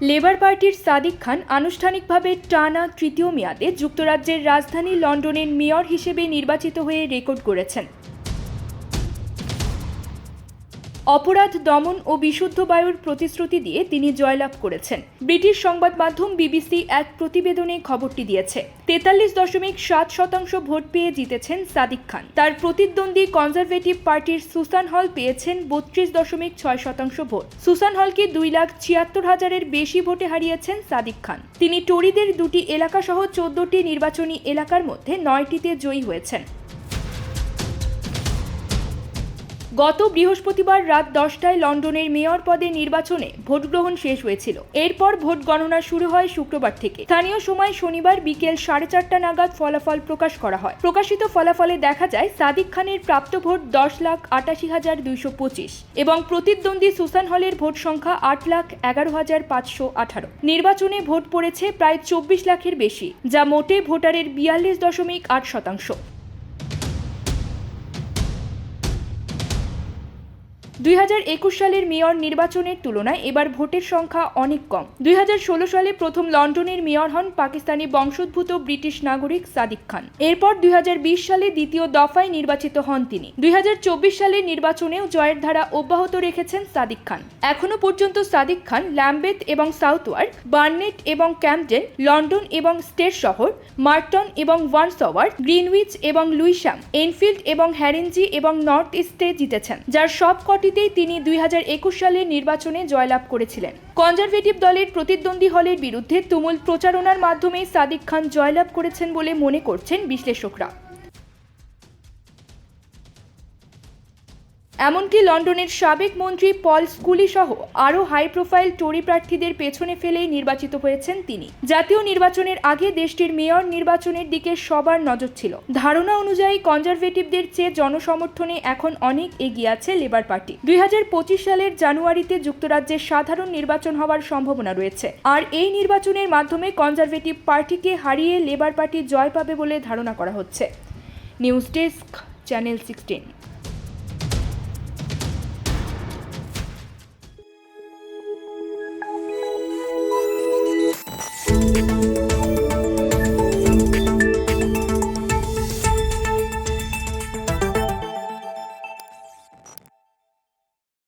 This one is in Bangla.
লেবার পার্টির সাদিক খান আনুষ্ঠানিকভাবে টানা তৃতীয় মেয়াদে যুক্তরাজ্যের রাজধানী লন্ডনের মেয়র হিসেবে নির্বাচিত হয়ে রেকর্ড করেছেন। অপরাধ দমন ও বিশুদ্ধ বায়ুর প্রতিশ্রুতি দিয়ে তিনি জয়লাভ করেছেন। ব্রিটিশ সংবাদ মাধ্যম বিবিসি এক প্রতিবেদনে খবরটি দিয়েছে। তেতাল্লিশ দশমিক সাত শতাংশ ভোট পেয়ে জিতেছেন সাদিক খান। তার প্রতিদ্বন্দ্বী কনজারভেটিভ পার্টির সুসান হল পেয়েছেন বত্রিশ দশমিক ছয় শতাংশ ভোট। সুসান হলকে দুই লাখ ছিয়াত্তর হাজারের বেশি ভোটে হারিয়েছেন সাদিক খান। তিনি টরিদের দুটি এলাকা সহ চোদ্দটি নির্বাচনী এলাকার মধ্যে নয়টিতে জয়ী হয়েছেন। গত বৃহস্পতিবার রাত দশটায় লন্ডনের মেয়র পদে নির্বাচনে ভোট গ্রহণ শেষ হয়েছিল। এরপর ভোট গণনা শুরু হয় শুক্রবার থেকে। স্থানীয় সময় শনিবার বিকেল সাড়ে চারটা নাগাদ ফলাফল প্রকাশ করা হয়। প্রকাশিত ফলাফলে দেখা যায়, সাদিক খানের প্রাপ্ত ভোট দশ লাখ আটাশি হাজার দুইশো পঁচিশ এবং প্রতিদ্বন্দ্বী সুসান হলের ভোট সংখ্যা আট লাখ এগারো হাজার পাঁচশো আঠারো। নির্বাচনে ভোট পড়েছে প্রায় চব্বিশ লাখের বেশি, যা মোটে ভোটারের বিয়াল্লিশ দশমিক আট শতাংশ। দুই হাজার একুশ সালের মেয়র নির্বাচনের তুলনায় এবার ভোটের সংখ্যা অনেক কম। দুই হাজার ষোলো সালে প্রথম লন্ডনের মেয়র হন পাকিস্তানি বংশোদ্ভূত ব্রিটিশ নাগরিক সাদিক খান। এরপর দুই হাজার বিশ সালে দ্বিতীয় দফায় নির্বাচিত হন তিনি। দুই সালের নির্বাচনেও জয়ের ধারা অব্যাহত রেখেছেন সাদিক খান। এখনও পর্যন্ত সাদিক খান ল্যাম্বেথ এবং সাউথওয়ার্ক, বার্নেট এবং ক্যাম্পডেন লন্ডন এবং স্টেট শহর, মার্টন এবং ওয়ানসওয়ার গ্রিনউইচ এবং লুইসাম এনফিল্ড এবং হ্যারেঞ্জি এবং নর্থ ইস্টে জিতেছেন, যার সব কটিতেই তিনি দুই হাজার একুশ সালের নির্বাচনে জয়লাভ করেছিলেন। কনজারভেটিভ দলের প্রতিদ্বন্দ্বী হলের বিরুদ্ধে তুমুল প্রচারণার মাধ্যমে সাদিক খান জয়লাভ করেছেন বলে মনে করছেন বিশ্লেষকরা। এমনকি লন্ডনের সাবেক মন্ত্রী পল স্কুলি সহ আরও হাই প্রোফাইল টোরি প্রার্থীদের পেছনে ফেলেই নির্বাচিত হয়েছেন তিনি। জাতীয় নির্বাচনের আগে দেশটির মেয়র নির্বাচনের দিকে সবার নজর ছিল। ধারণা অনুযায়ী কনজারভেটিভদের চেয়ে জনসমর্থনে এখন অনেক এগিয়ে আছে লেবার পার্টি। দুই হাজার পঁচিশ সালের জানুয়ারিতে যুক্তরাজ্যের সাধারণ নির্বাচন হওয়ার সম্ভাবনা রয়েছে। আর এই নির্বাচনের মাধ্যমে কনজারভেটিভ পার্টিকে হারিয়ে লেবার পার্টি জয় পাবে বলে ধারণা করা হচ্ছে। News desk, channel sixteen.